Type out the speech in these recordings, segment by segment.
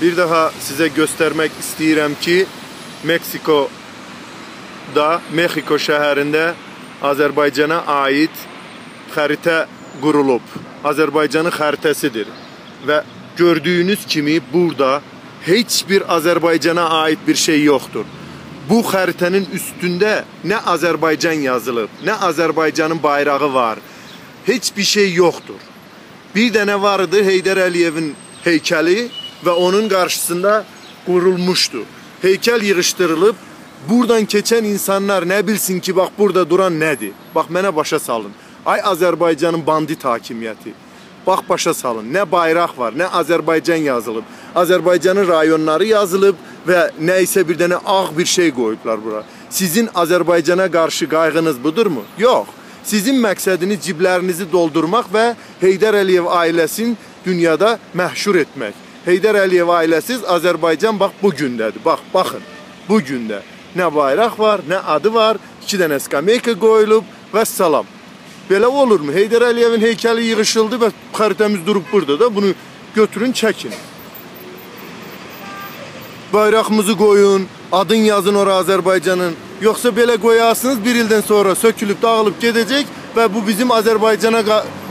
Bir daha size göstermek istəyirəm ki, Meksikoda, Mexico şəhərində Azərbaycana aid xəritə qurulub. Azərbaycanın xəritəsidir. Və gördüyünüz kimi burada heç bir Azərbaycana aid bir şey yoxdur. Bu xəritənin üstündə nə Azərbaycan yazılıb, nə Azərbaycanın bayrağı var. Heç bir şey yoxdur. Bir dənə var idi Heydər Əliyevin heykəli və onun qarşısında qurulmuşdu. Heykəl yığışdırılıb, buradan keçən insanlar nə bilsin ki, bax burada duran nədir? Bax mənə başa salın. Ay Azərbaycanın bandit hakimiyyəti. Bax başa salın. Nə bayraq var, nə Azərbaycan yazılıb. Azərbaycanın rayonları yazılıb nə isə bir dənə ağ bir şey qoyublar bura. Sizin Azərbaycana qarşı qayğınız budurmu? Yox. Sizin məqsədiniz ciblərinizi doldurmaq və Heydər Əliyev ailəsini dünyada məhşur etmək. Heydər Əliyev ailəsiz Azərbaycan bax bu gündədir. Bax, baxın. Bu gündə nə bayraq var, nə adı var, 2 dənə skameyka qoyulub və salam. Belə olurmu? Heydər Əliyevin heykəli yığışıldı və xəritəmiz durub burada da bunu götürün, çəkin. Bayrağımızı qoyun, adın yazın ora Azərbaycanın. Yoxsa belə qoyarsınız bir ildən sonra sökülüb, dağılıb gedəcək və bu bizim Azərbaycana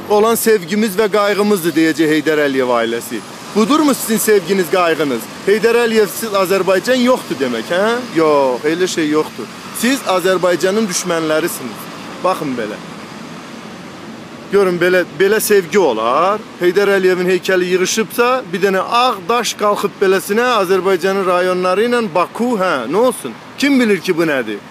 olan sevgimiz və qayğımızdır deyəcək Heydər Əliyev ailəsi. Budurmu sizin sevginiz, qayğınız? Heydər Əliyevsiz Azərbaycan yoxdur demək, hə? Yox, elə şey yoxdur. Siz Azərbaycanın düşmənlərisiniz. Baxın belə. Görün belə belə sevgi olar. Heydər Əliyevin heykəli yığışıbsa, bir dənə ağ daş qalxıb beləsinə Azərbaycanın rayonları ilə Baku, hə, nə olsun? Kim bilir ki bu nədir?